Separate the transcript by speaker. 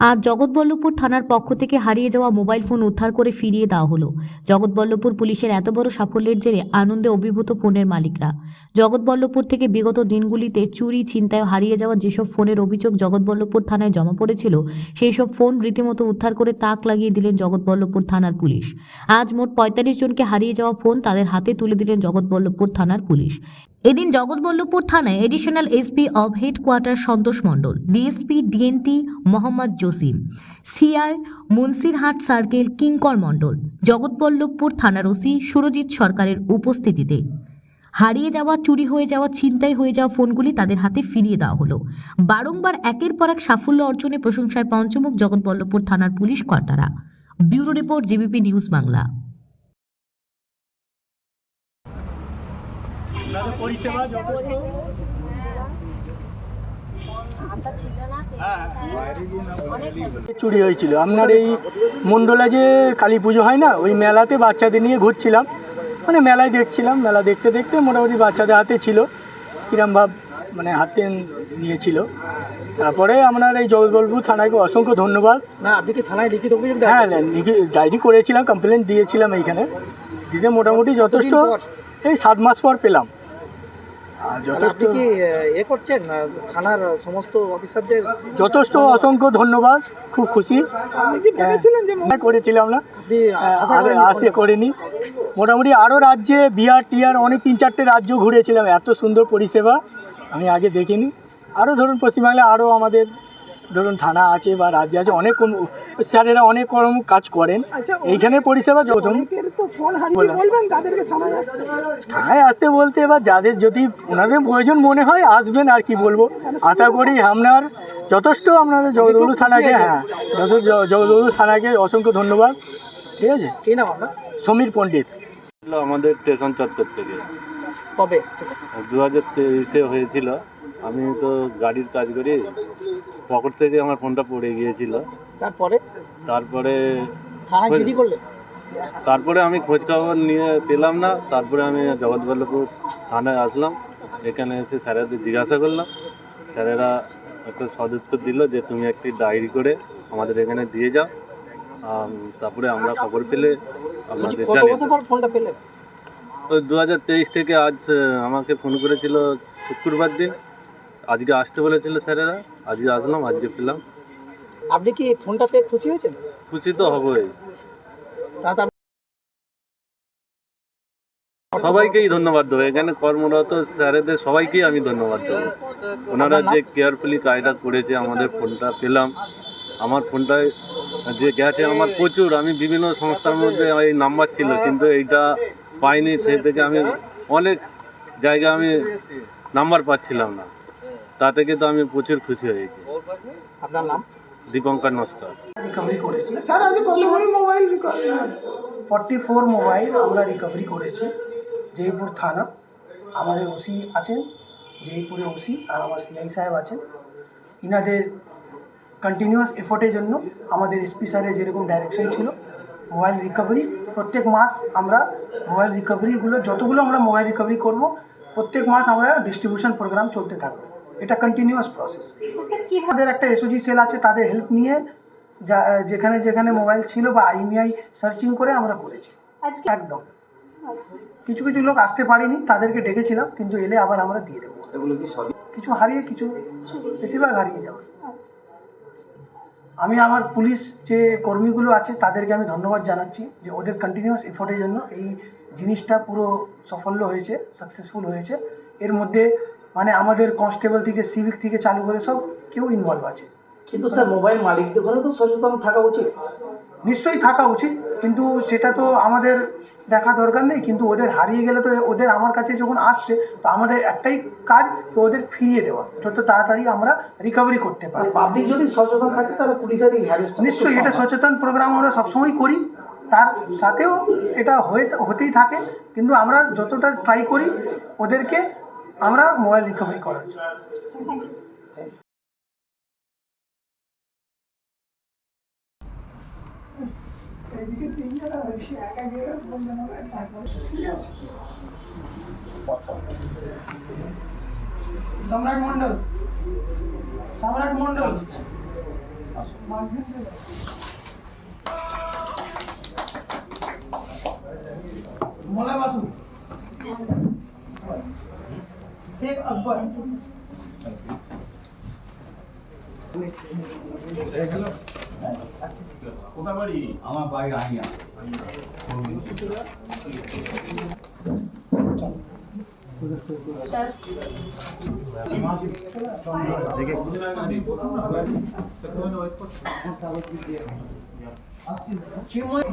Speaker 1: আজ জগৎবল্লভপুর থানার পক্ষ থেকে হারিয়ে যাওয়া মোবাইল ফোন উদ্ধার করে ফিরিয়ে দেওয়া হলো। জগৎবল্লভপুর পুলিশের এত বড় সাফল্যের জেরে আনন্দে অভিভূত ফোনের মালিকরা। জগৎবল্লভপুর থেকে বিগত দিনগুলিতে চুরি, ছিনতাই, হারিয়ে যাওয়া যেসব ফোনের অভিযোগ জগৎবল্লভপুর থানায় জমা পড়েছিল সেই সব ফোন রীতিমতো উদ্ধার করে তাক লাগিয়ে দিলেন জগৎবল্লভপুর থানার পুলিশ। আজ মোট পঁয়তাল্লিশ জনকে হারিয়ে যাওয়া ফোন তাদের হাতে তুলে দিলেন জগৎবল্লভপুর থানার পুলিশ। এদিন জগৎবল্লভপুর থানায় additional SP of headquarter Santosh Mondal DSP DNT Mohammad Jasim CR Munsirhat circle Kinkar Mondal, Jagatballavpur থানার ওসি সুরজিৎ সরকারের উপস্থিতিতে। হারিয়ে যাওয়া, চুরি হয়ে যাওয়া, ছিনতাই হয়ে যাওয়া ফোনগুলি তাদের হাতে ফিরিয়ে দেওয়া হলো। বারংবার একের পর এক সাফল্য অর্জনে প্রশংসায় পঞ্চমুখ জগৎবল্লভপুর থানার পুলিশ কর্তারা। Bureau report GBP news Bangla.
Speaker 2: তাদের পরিষেবা যথেষ্ট। হ্যাঁ চুরি হয়েছিল। আপনার এই মণ্ডলা যে কালী পুজো হয় না ওই মেলাতে বাচ্চাদের নিয়ে ঘুরছিলাম। মানে মেলায় দেখছিলাম মেলা দেখতে দেখতে মোটামুটি বাচ্চাদের হাতে ছিল। কিরম ভাব মানে হাতে নিয়েছিল। তারপরে আপনার এই জগৎবল্লভপুর থানাকে অসংখ্য ধন্যবাদ।
Speaker 3: না আপনি কি থানায় লিখিত অভিযোগ
Speaker 2: হ্যাঁ ডায়েরি করেছিলাম কমপ্লেন দিয়েছিলাম এইখানে। দিতে মোটামুটি যথেষ্ট এই সাত মাস পর পেলাম। যথেষ্ট
Speaker 3: কি এ করছেন? থানার সমস্ত অফিসারদের
Speaker 2: যথেষ্ট অসংখ্য ধন্যবাদ খুব খুশি। হ্যাঁ, করেছিলাম না।
Speaker 3: আশা
Speaker 2: করিনি। মোটামুটি আরও রাজ্যে বিহার টিয়ার অনেক তিন চারটে রাজ্য ঘুরেছিলাম। এত সুন্দর পরিষেবা আমি আগে দেখিনি। আরও ধরুন পশ্চিমবাংলায় আরও আমাদের ধরুন থানা আছে বা রাজ্য আছে অনেক স্যারেরা অনেক রকম কাজ করেন।
Speaker 3: আচ্ছা
Speaker 2: এইখানে পরিষেবা
Speaker 3: তো ফোন হারিয়ে বলবেন তাদেরকে থানায় আসতে।
Speaker 2: থানায় আসতে বলতে এবার যাদের যদি ওনাদের প্রয়োজন মনে হয় আসবেন আর কি বলব। আশা করি আপনার যথেষ্ট আপনাদের জগদলু থানাকে হ্যাঁ যথেষ্ট জগদলু থানাকে অসংখ্য ধন্যবাদ। ঠিক আছে?
Speaker 3: কি নাম আপনার?
Speaker 2: সমীর পণ্ডিত।
Speaker 4: আমাদের স্টেশন চত্বর থেকে।
Speaker 3: কবে?
Speaker 4: দু হাজার তেইশে হয়েছিল। আমি তো গাড়ির কাজ করি। পকেট থেকে আমার ফোনটা পড়ে গিয়েছিল।
Speaker 3: তারপরে?
Speaker 4: তারপরে
Speaker 3: থানায় জিডি করলে
Speaker 4: তারপরে আমি খোঁজ খবর নিয়ে পেলাম না তারপরে আমি জগৎবল্লভপুর থানায় আসলাম। এখানে এসে স্যারেদের জিজ্ঞাসা করলাম। স্যারেরা একটা সদুত্তর দিল যে তুমি একটি ডায়েরি করে আমাদের এখানে দিয়ে যাও। তারপরে আমরা খবর পেলে আপনাদের জানিয়ে ওই দু হাজার তেইশ থেকে আজ আমাকে ফোন করেছিল শুক্রবার দিন। আজকে আসতে বলেছিল স্যারেরা। আজকে আসলাম আজকে পেলাম।
Speaker 3: আপনি কি ফোনটা পেয়ে খুশি হয়েছেন?
Speaker 4: খুশি তো হবই। সবাইকেই ধন্যবাদ দেবো। এখানে কর্মরত স্যারেদের সবাইকেই আমি ধন্যবাদ দেবো। ওনারা যে কেয়ারফুলি কাজটা করেছে, আমাদের ফোনটা পেলাম। আমার ফোনটায় যে গেছে, আমার প্রচুর। আমি বিভিন্ন সংস্থার মধ্যে এই নাম্বার ছিল, কিন্তু এইটা পাইনি। সেই থেকে আমি অনেক জায়গায় আমি নাম্বার পাচ্ছিলাম না। তা থেকে তো আমি প্রচুর খুশি হয়েছি।
Speaker 3: আপনার নাম?
Speaker 4: দীপঙ্কর নস্কর।
Speaker 5: রিকভারি করেছি। স্যার কতগুলো মোবাইল ফর্টি ফোর মোবাইল আমরা রিকভারি করেছি, জয়পুর থানা। আমাদের ওসি আছেন, জয়পুরে ওসি আর আমার সিআই সাহেব আছেন। ইনাদের কন্টিনিউয়াস এফোর্টের জন্য আমাদের এসপি স্যারের যেরকম ডাইরেকশন ছিল মোবাইল রিকভারি প্রত্যেক মাস আমরা মোবাইল রিকভারিগুলো যতগুলো আমরা মোবাইল রিকভারি করব, প্রত্যেক মাস আমরা ডিস্ট্রিবিউশন প্রোগ্রাম চলতে থাকবে। এটা কন্টিনিউয়াস প্রসেস আমাদের একটা এসওজি সেল আছে তাদের হেল্প নিয়ে যা যেখানে যেখানে মোবাইল ছিল বা আইমিআই সার্চিং করে আমরা করেছি। একদম। কিছু কিছু লোক আসতে পারেনি তাদেরকে ডেকেছিলাম কিন্তু এলে আবার আমরা দিয়ে দেবো। কিছু হারিয়ে কিছু বেশিরভাগ হারিয়ে যাবে। আমি আমার পুলিশ যে কর্মীগুলো আছে তাদেরকে আমি ধন্যবাদ জানাচ্ছি যে ওদের কন্টিনিউয়াস এফোর্টের জন্য এই জিনিসটা পুরো সাফল্য হয়েছে সাকসেসফুল হয়েছে। এর মধ্যে মানে আমাদের কনস্টেবল থেকে সিভিক থেকে চালু করে সব কেউ ইনভলভ আছে।
Speaker 3: কিন্তু স্যার মোবাইল মালিকদের ঘরে তো সচেতন থাকা উচিত।
Speaker 5: নিশ্চয়ই থাকা উচিত কিন্তু সেটা তো আমাদের দেখা দরকার নেই কিন্তু ওদের হারিয়ে গেলে তো ওদের আমার কাছে যখন আসছে তো আমাদের একটাই কাজ তো ওদের ফিরিয়ে দেওয়া যত তাড়াতাড়ি আমরা রিকভারি করতে পারি।
Speaker 3: পাবলিক যদি সচেতন থাকে তাহলে পুলিশের
Speaker 5: নিশ্চয়ই এটা সচেতন প্রোগ্রাম আমরা সবসময় করি তার সাথেও এটা হয়ে হতেই থাকে কিন্তু আমরা যতটা ট্রাই করি ওদেরকে আমরা মোবাইল রিকভারি করার জন্য। সম্রাট মন্ডল সম্রাট মন্ডল মোলা বাসু। শেখ আকবর
Speaker 6: কোথা বাড়ি আমার বাড়ি আইয়া
Speaker 5: চিন্ময়